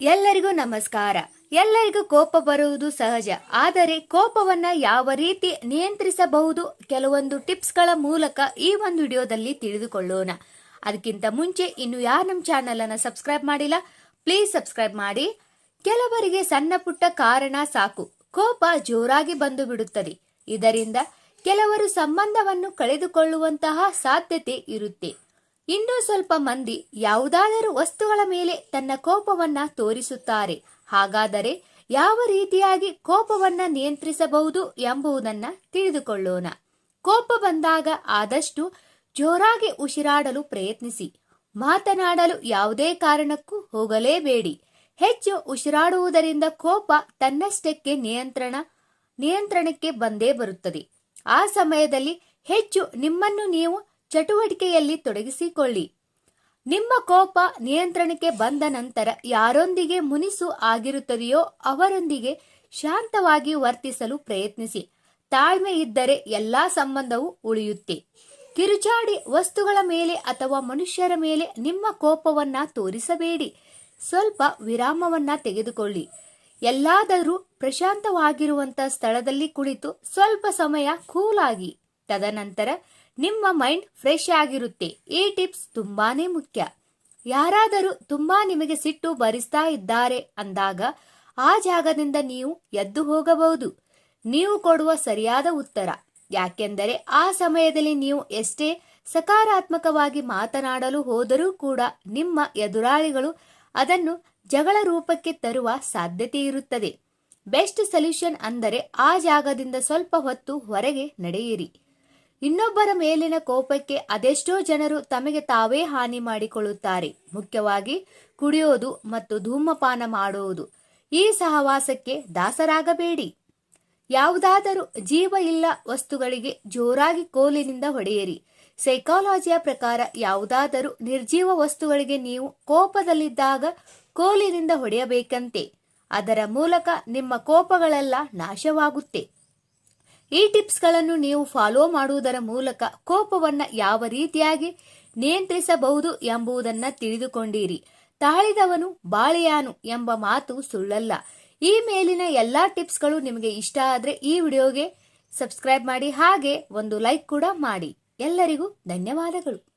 ಎಲ್ಲರಿಗೂ ನಮಸ್ಕಾರ. ಎಲ್ಲರಿಗೂ ಕೋಪ ಬರುವುದು ಸಹಜ. ಆದರೆ ಕೋಪವನ್ನ ಯಾವ ರೀತಿ ನಿಯಂತ್ರಿಸಬಹುದು ಕೆಲವೊಂದು ಟಿಪ್ಸ್ಗಳ ಮೂಲಕ ಈ ಒಂದು ವಿಡಿಯೋದಲ್ಲಿ ತಿಳಿದುಕೊಳ್ಳೋಣ. ಅದಕ್ಕಿಂತ ಮುಂಚೆ ಇನ್ನು ಯಾರು ನಮ್ಮ ಚಾನೆಲ್ ಅನ್ನ ಸಬ್ಸ್ಕ್ರೈಬ್ ಮಾಡಿಲ್ಲ, ಪ್ಲೀಸ್ ಸಬ್ಸ್ಕ್ರೈಬ್ ಮಾಡಿ. ಕೆಲವರಿಗೆ ಸಣ್ಣ ಪುಟ್ಟ ಕಾರಣ ಸಾಕು. ಕೋಪ ಜೋರಾಗಿ ಬಂದು ಬಿಡುತ್ತದೆ ಇದರಿಂದ ಕೆಲವರು ಸಂಬಂಧವನ್ನು ಕಳೆದುಕೊಳ್ಳುವಂತಹ ಸಾಧ್ಯತೆ ಇರುತ್ತೆ. ಇನ್ನು ಸ್ವಲ್ಪ ಮಂದಿ ಯಾವುದಾದರೂ ವಸ್ತುಗಳ ಮೇಲೆ ತನ್ನ ಕೋಪವನ್ನ ತೋರಿಸುತ್ತಾರೆ. ಹಾಗಾದರೆ ಯಾವ ರೀತಿಯಾಗಿ ಕೋಪವನ್ನ ನಿಯಂತ್ರಿಸಬಹುದು ಎಂಬುದನ್ನ ತಿಳಿದುಕೊಳ್ಳೋಣ. ಕೋಪ ಬಂದಾಗ ಆದಷ್ಟು ಜೋರಾಗಿ ಉಸಿರಾಡಲು ಪ್ರಯತ್ನಿಸಿ. ಮಾತನಾಡಲು ಯಾವುದೇ ಕಾರಣಕ್ಕೂ ಹೋಗಲೇಬೇಡಿ. ಹೆಚ್ಚು ಉಸಿರಾಡುವುದರಿಂದ ಕೋಪ ತನ್ನಷ್ಟಕ್ಕೆ ನಿಯಂತ್ರಣ, ನಿಯಂತ್ರಣಕ್ಕೆ ಬಂದೇ ಬರುತ್ತದೆ. ಆ ಸಮಯದಲ್ಲಿ ಹೆಚ್ಚು ನಿಮ್ಮನ್ನು ನೀವು ಚಟುವಟಿಕೆಯಲ್ಲಿ ತೊಡಗಿಸಿಕೊಳ್ಳಿ. ನಿಮ್ಮ ಕೋಪ ನಿಯಂತ್ರಣಕ್ಕೆ ಬಂದ ನಂತರ ಯಾರೊಂದಿಗೆ ಮುನಿಸು ಆಗಿರುತ್ತದೆಯೋ ಅವರೊಂದಿಗೆ ಶಾಂತವಾಗಿ ವರ್ತಿಸಲು ಪ್ರಯತ್ನಿಸಿ. ತಾಳ್ಮೆ ಇದ್ದರೆ ಎಲ್ಲಾ ಸಂಬಂಧವೂ ಉಳಿಯುತ್ತೆ. ಕಿರುಚಾಡಿ ವಸ್ತುಗಳ ಮೇಲೆ ಅಥವಾ ಮನುಷ್ಯರ ಮೇಲೆ ನಿಮ್ಮ ಕೋಪವನ್ನ ತೋರಿಸಬೇಡಿ. ಸ್ವಲ್ಪ ವಿರಾಮವನ್ನ ತೆಗೆದುಕೊಳ್ಳಿ. ಎಲ್ಲಾದರೂ ಪ್ರಶಾಂತವಾಗಿರುವಂತಹ ಸ್ಥಳದಲ್ಲಿ ಕುಳಿತು ಸ್ವಲ್ಪ ಸಮಯ ಕೂಲಾಗಿ. ತದನಂತರ ನಿಮ್ಮ ಮೈಂಡ್ ಫ್ರೆಶ್ ಆಗಿರುತ್ತೆ. ಈ ಟಿಪ್ಸ್ ತುಂಬಾನೇ ಮುಖ್ಯ. ಯಾರಾದರೂ ತುಂಬಾ ನಿಮಗೆ ಸಿಟ್ಟು ಬರಿಸ್ತಾ ಇದ್ದಾರೆ ಅಂದಾಗ ಆ ಜಾಗದಿಂದ ನೀವು ಎದ್ದು ಹೋಗಬಹುದು. ನೀವು ಕೊಡುವ ಸರಿಯಾದ ಉತ್ತರ. ಯಾಕೆಂದರೆ ಆ ಸಮಯದಲ್ಲಿ ನೀವು ಎಷ್ಟೇ ಸಕಾರಾತ್ಮಕವಾಗಿ ಮಾತನಾಡಲು ಹೋದರೂ ಕೂಡ ನಿಮ್ಮ ಎದುರಾಳಿಗಳು ಅದನ್ನು ಜಗಳ ರೂಪಕ್ಕೆ ತರುವ ಸಾಧ್ಯತೆ ಇರುತ್ತದೆ. ಬೆಸ್ಟ್ ಸೊಲ್ಯೂಷನ್ ಅಂದರೆ ಆ ಜಾಗದಿಂದ ಸ್ವಲ್ಪ ಹೊತ್ತು ಹೊರಗೆ ನಡೆಯಿರಿ. ಇನ್ನೊಬ್ಬರ ಮೇಲಿನ ಕೋಪಕ್ಕೆ ಅದೆಷ್ಟೋ ಜನರು ತಮಗೆ ತಾವೇ ಹಾನಿ ಮಾಡಿಕೊಳ್ಳುತ್ತಾರೆ. ಮುಖ್ಯವಾಗಿ ಕುಡಿಯೋದು ಮತ್ತು ಧೂಮಪಾನ ಮಾಡುವುದು. ಈ ಸಹವಾಸಕ್ಕೆ ದಾಸರಾಗಬೇಡಿ. ಯಾವುದಾದರೂ ಜೀವ ಇಲ್ಲ ವಸ್ತುಗಳಿಗೆ ಜೋರಾಗಿ ಕೋಲಿನಿಂದ ಹೊಡೆಯಿರಿ. ಸೈಕಾಲಜಿಯ ಪ್ರಕಾರ ಯಾವುದಾದರೂ ನಿರ್ಜೀವ ವಸ್ತುಗಳಿಗೆ ನೀವು ಕೋಪದಲ್ಲಿದ್ದಾಗ ಕೋಲಿನಿಂದ ಹೊಡೆಯಬೇಕಂತೆ. ಅದರ ಮೂಲಕ ನಿಮ್ಮ ಕೋಪಗಳೆಲ್ಲ ನಾಶವಾಗುತ್ತೆ. ಈ ಟಿಪ್ಸ್ಗಳನ್ನು ನೀವು ಫಾಲೋ ಮಾಡುವುದರ ಮೂಲಕ ಕೋಪವನ್ನ ಯಾವ ರೀತಿಯಾಗಿ ನಿಯಂತ್ರಿಸಬಹುದು ಎಂಬುದನ್ನ ತಿಳಿದುಕೊಂಡಿರಿ. ತಾಳಿದವನು ಬಾಳೆಯಾನು ಎಂಬ ಮಾತು ಸುಳ್ಳಲ್ಲ. ಈ ಮೇಲಿನ ಎಲ್ಲಾ ಟಿಪ್ಸ್ಗಳು ನಿಮಗೆ ಇಷ್ಟ ಆದ್ರೆ ಈ ವಿಡಿಯೋಗೆ ಸಬ್ಸ್ಕ್ರೈಬ್ ಮಾಡಿ ಹಾಗೆ ಒಂದು ಲೈಕ್ ಕೂಡ ಮಾಡಿ. ಎಲ್ಲರಿಗೂ ಧನ್ಯವಾದಗಳು.